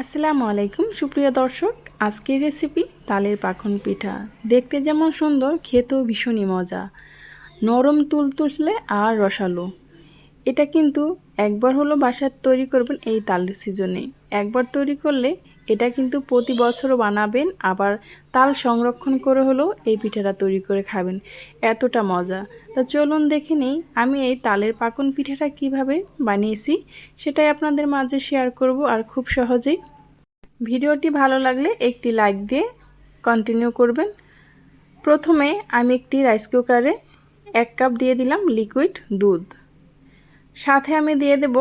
আসসালামু আলাইকুম, সুপ্রিয় দর্শক। আজকের রেসিপি তালের পাখন পিঠা। দেখতে যেমন সুন্দর, খেতেও ভীষণই মজা। নরম তুল তুললে আর রসালো। এটা কিন্তু একবার হলো বাসার তৈরি করবেন এই তালের সিজনে। একবার তৈরি করলে এটা কিন্তু প্রতি বছরও বানাবেন, আবার তাল সংরক্ষণ করে হলেও এই পিঠাটা তৈরি করে খাবেন। এতটা মজা। তা চলুন দেখে নিই, আমি এই তালের পাকন পিঠাটা কীভাবে বানিয়েছি, সেটাই আপনাদের মাঝে শেয়ার করব আর খুব সহজেই। ভিডিওটি ভালো লাগলে একটি লাইক দিয়ে কন্টিনিউ করবেন। প্রথমে আমি একটি রাইস কুকারে এক কাপ দিয়ে দিলাম লিকুইড দুধ। সাথে আমি দিয়ে দেব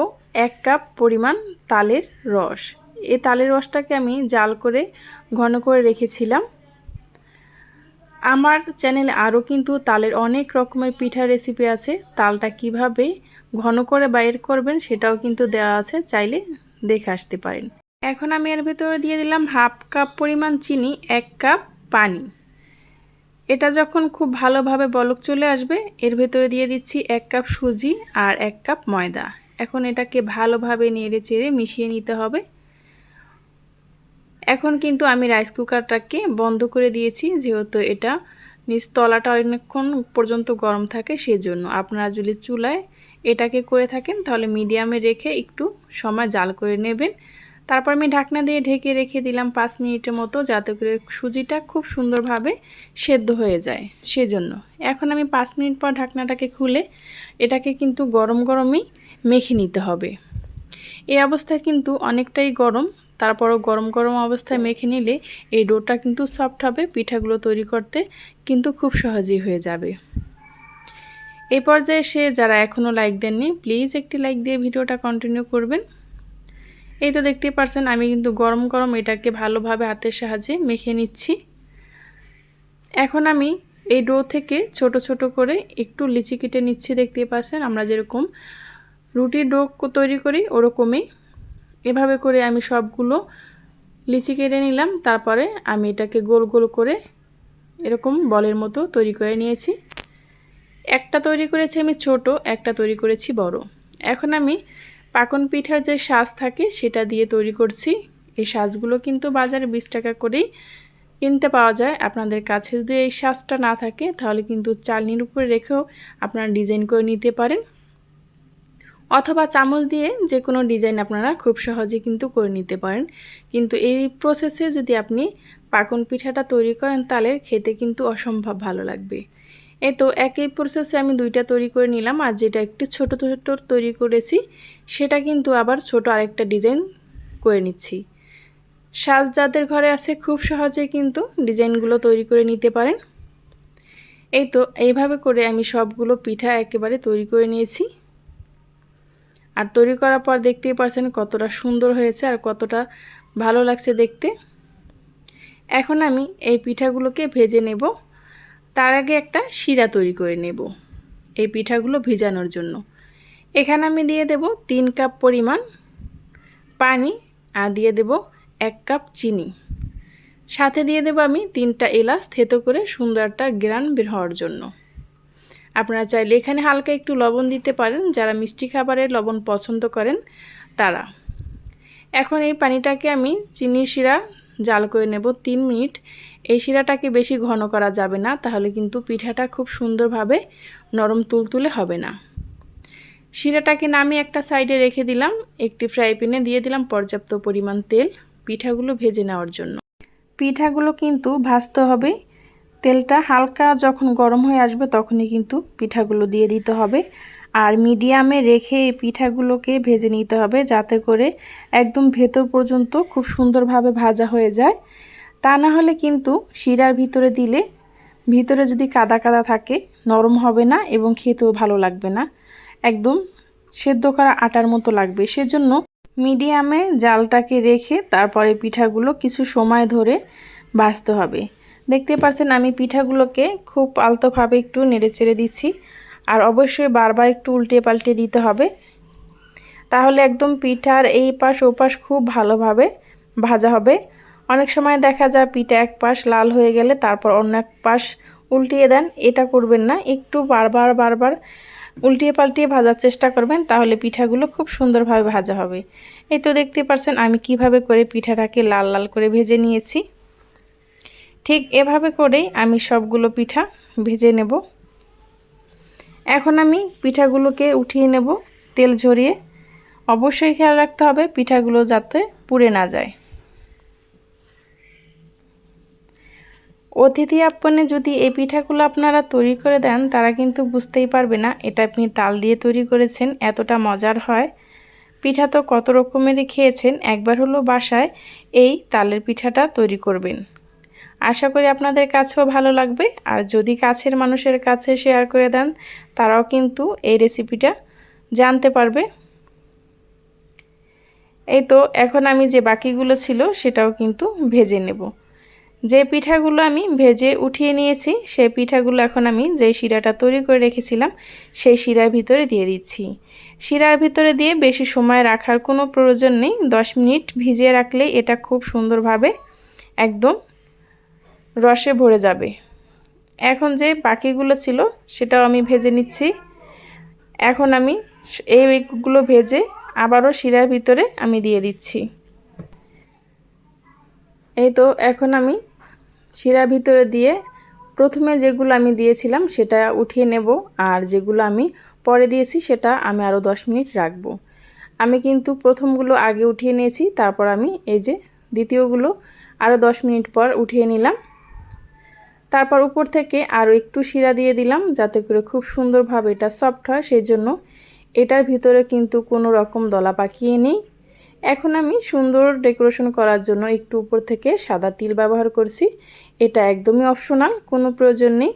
এক কাপ পরিমাণ তালের রস। এই তালের রসটাকে আমি জাল করে, ঘন করে রেখেছিলাম। আমার চ্যানেলে আরও কিন্তু তালের অনেক রকমের পিঠা রেসিপি আছে। তালটা কীভাবে ঘন করে বাইর করবেন সেটাও কিন্তু দেওয়া আছে, চাইলে দেখে আসতে পারেন। এখন আমি এর ভেতরে দিয়ে দিলাম হাফ কাপ পরিমাণ চিনি, এক কাপ পানি। এটা যখন খুব ভালোভাবে বলক চলে আসবে, এর ভেতরে দিয়ে দিচ্ছি এক কাপ সুজি আর এক কাপ ময়দা। এখন এটাকে ভালোভাবে নেড়ে চেড়ে মিশিয়ে নিতে হবে। এখন কিন্তু আমি রাইস কুকারটাকে বন্ধ করে দিয়েছি, যেহেতু এটা নিচ তলাটা অনেকক্ষণ পর্যন্ত গরম থাকে সেজন্য। আপনারা যদি চুলায় এটাকে করে থাকেন, তাহলে মিডিয়ামে রেখে একটু সময় জাল করে নেবেন। তারপর আমি ঢাকনা দিয়ে ঢেকে রেখে দিলাম পাঁচ মিনিটের মতো যাতে করে সুজিটা খুব সুন্দরভাবে সেদ্ধ হয়ে যায়, সেজন্য। এখন আমি পাঁচ মিনিট পর ঢাকনাটাকে খুলে এটাকে কিন্তু গরম গরমই মেখে নিতে হবে। এই অবস্থায় কিন্তু অনেকটাই গরম, তারপরও গরম গরম অবস্থায় মেখে নিলে এই ডোটা কিন্তু সফট হবে, পিঠাগুলো তৈরি করতে কিন্তু খুব সহজেই হয়ে যাবে। এই পর্যায়ে সে যারা এখনও লাইক দেননি, প্লিজ একটি লাইক দিয়ে ভিডিওটা কন্টিনিউ করবেন। এই তো দেখতেই পারছেন, আমি কিন্তু গরম গরম এটাকে ভালোভাবে হাতের সাহায্যে মেখে নিচ্ছি। এখন আমি এই ডো থেকে ছোট ছোট করে একটু লিচি কেটে নিচ্ছি, দেখতেই পাচ্ছেন আমরা যেরকম রুটির ডো তৈরি করি ওরকমই। এভাবে করে আমি সবগুলো লিচি কেটে নিলাম, তারপরে আমি এটাকে গোল গোল করে এরকম বলের মতো তৈরি করে নিয়েছি। একটা তৈরি করেছি আমি ছোট, একটা তৈরি করেছি বড়। এখন আমি পাকন পিঠার যে সাজ থাকে, সেটা দিয়ে তৈরি করছি। এই সাজগুলো কিন্তু বাজারে বিশ টাকা করেই কিনতে পাওয়া যায়। আপনাদের কাছে যদি এই সাজটা না থাকে, তাহলে কিন্তু চালনির উপরে রেখেও আপনারা ডিজাইন করে নিতে পারেন। অথবা চামচ দিয়ে যে কোনো ডিজাইন আপনারা খুব সহজে কিন্তু করে নিতে পারেন। কিন্তু এই প্রসেসে যদি আপনি পাকন পিঠাটা তৈরি করেন, তাহলে খেতে কিন্তু অসম্ভব ভালো লাগবে। এই তো একই প্রসেসে আমি দুইটা তৈরি করে নিলাম, আর যেটা একটু ছোট ছোট তৈরি করেছি সেটা কিন্তু আবার ছোট আরেকটা ডিজাইন করে নিচ্ছি। সাজ যাদের ঘরে আছে খুব সহজে কিন্তু ডিজাইনগুলো তৈরি করে নিতে পারেন। এই তো, এইভাবে করে আমি সবগুলো পিঠা একেবারে তৈরি করে নিয়েছি। আর তৈরি করার পর দেখতেই পারছেন কতটা সুন্দর হয়েছে আর কতটা ভালো লাগছে দেখতে। এখন আমি এই পিঠাগুলোকে ভেজে নেব। তার আগে একটা শিরা তৈরি করে নেব এই পিঠাগুলো ভেজানোর জন্য। এখানে আমি দিয়ে দেব তিন কাপ পরিমাণ পানি আর দিয়ে দেব এক কাপ চিনি। সাথে দিয়ে দেব আমি তিনটা এলাচ থেতো করে সুন্দর একটা গ্রান বের হওয়ার জন্য। আপনারা চাইলে এখানে হালকা একটু লবণ দিতে পারেন, যারা মিষ্টি খাবারের লবণ পছন্দ করেন তারা। এখন এই পানিটাকে আমি চিনি শিরা জাল করে নেব তিন মিনিট। এই শিরাটাকে বেশি ঘন করা যাবে না, তাহলে কিন্তু পিঠাটা খুব সুন্দরভাবে নরম তুলতুলে হবে না। শিরাটাকে নামিয়ে একটা সাইডে রেখে দিলাম, একটি ফ্রাই প্যানে দিয়ে দিলাম পর্যাপ্ত পরিমাণ তেল, পিঠাগুলো ভেজে নেওয়ার জন্য। পিঠাগুলো কিন্তু ভাজতে হবে, তেলটা হালকা যখন গরম হয়ে আসবে তখনই কিন্তু পিঠাগুলো দিয়ে দিতে হবে, আর মিডিয়ামে রেখে এই পিঠাগুলোকে ভেজে নিতে হবে যাতে করে একদম ভেতর পর্যন্ত খুব সুন্দরভাবে ভাজা হয়ে যায়। তা না হলে কিন্তু শিরার ভিতরে দিলে, ভিতরে যদি কাদা কাদা থাকে, নরম হবে না এবং খেতেও ভালো লাগবে না। একদম সেদ্ধ করা আটার মতো লাগবে। সেজন্য মিডিয়ামে জালটাকে রেখে তারপরে পিঠাগুলো কিছু সময় ধরে ভাজতে হবে। দেখতে পাচ্ছেন আমি পিঠাগুলোকে খুব আলতোভাবে একটু নেড়ে চেড়ে দিচ্ছি আর অবশ্যই বারবার একটু উল্টে পাল্টে দিতে হবে। তাহলে একদম পিঠার এই পাশ ও পাশ খুব ভালোভাবে ভাজা হবে। অনেক সময় দেখা যায় পিঠা এক পাশ লাল হয়ে গেলে তারপর অন্য এক পাশ উল্টিয়ে দেন, এটা করবেন না। একটু বারবার বারবার উল্টিয়ে পাল্টিয়ে ভাজার চেষ্টা করবেন, তাহলে পিঠাগুলো খুব সুন্দরভাবে ভাজা হবে। এই তো দেখতে পারছেন, আমি কীভাবে করে পিঠাটাকে লাল লাল করে ভেজে নিয়েছি। ঠিক এভাবে করেই আমি সবগুলো পিঠা ভেজে নেব। এখন আমি পিঠাগুলোকে উঠিয়ে নেব, তেল ঝরিয়ে। অবশ্যই খেয়াল রাখতে হবে, পিঠাগুলো যাতে পুড়ে না যায়। অতিথি আপ্যায়নে যদি এই পিঠাগুলো আপনারা তৈরি করে দেন, তারা কিন্তু বুঝতেই পারবে না এটা আপনি তাল দিয়ে তৈরি করেছেন, এতটা মজার হয়। পিঠা তো কত রকমেরই খেয়েছেন, একবার হলো বাসায় এই তালের পিঠাটা তৈরি করবেন। আশা করি আপনাদের কাছেও ভালো লাগবে, আর যদি কাছের মানুষের কাছে শেয়ার করে দেন, তারাও কিন্তু এই রেসিপিটা জানতে পারবে। এই তো, এখন আমি যে বাকিগুলো ছিল, সেটাও কিন্তু ভেজে নেব। যে পিঠাগুলো আমি ভেজে উঠিয়ে নিয়েছি, সেই পিঠাগুলো এখন আমি যে শিরাটা তৈরি করে রেখেছিলাম, সেই শিরার ভিতরে দিয়ে দিচ্ছি। শিরার ভিতরে দিয়ে বেশি সময় রাখার কোনো প্রয়োজন নেই। দশ মিনিট ভিজিয়ে রাখলে এটা খুব সুন্দরভাবে একদম রসে ভরে যাবে। এখন যে বাকিগুলো ছিল, সেটাও আমি ভেজে নিচ্ছি। এখন আমি এইগুলো ভেজে আবারও শিরার ভিতরে আমি দিয়ে দিচ্ছি। এই তো, এখন আমি শিরার ভিতরে দিয়ে প্রথমে যেগুলো আমি দিয়েছিলাম সেটা উঠিয়ে নেব, আর যেগুলো আমি পরে দিয়েছি সেটা আমি আরও দশ মিনিট রাখব। আমি কিন্তু প্রথমগুলো আগে উঠিয়ে নিয়েছি, তারপর আমি এই যে দ্বিতীয়গুলো আরও দশ মিনিট পর উঠিয়ে নিলাম। তারপর উপর থেকে আরও একটু শিরা দিয়ে দিলাম যাতে করে খুব সুন্দরভাবে এটা সফট হয়, সেই জন্য এটার ভিতরে কিন্তু কোনো রকম দলা পাকিয়ে নেই। এখন আমি সুন্দর ডেকোরেশন করার জন্য একটু উপর থেকে সাদা তিল ব্যবহার করছি। এটা একদমই অপশনাল, কোনো প্রয়োজন নেই।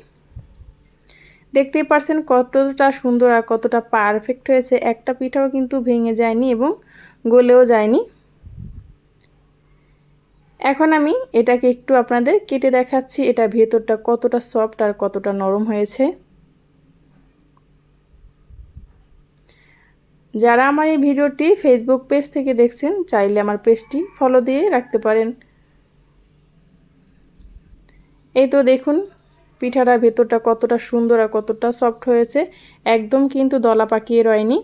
দেখতেই পারছেন কতটা সুন্দর আর কতটা পারফেক্ট হয়েছে। একটা পিঠাও কিন্তু ভেঙে যায়নি এবং গলেও যায়নি। এখন আমি এটাকে একটু আপনাদের কেটে দেখাচ্ছি। এটা ভেতরটা কতটা সফট আর কতটা নরম হয়েছে। যারা আমার এই ভিডিওটি ফেসবুক পেজ থেকে দেখছেন, চাইলে আমার পেজটি ফলো দিয়ে রাখতে পারেন। এই তো দেখুন, পিঠাটা ভেতরটা কতটা সুন্দর আর কতটা সফট হয়েছে। একদম কিন্তু দলা পাকিয়ে রয়নি।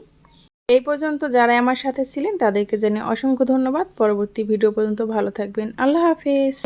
এই পর্যন্ত যারা আমার সাথে ছিলেন, তাদেরকে জেনে অসংখ্য ধন্যবাদ। পরবর্তী ভিডিও পর্যন্ত ভালো থাকবেন। আল্লাহ হাফেজ।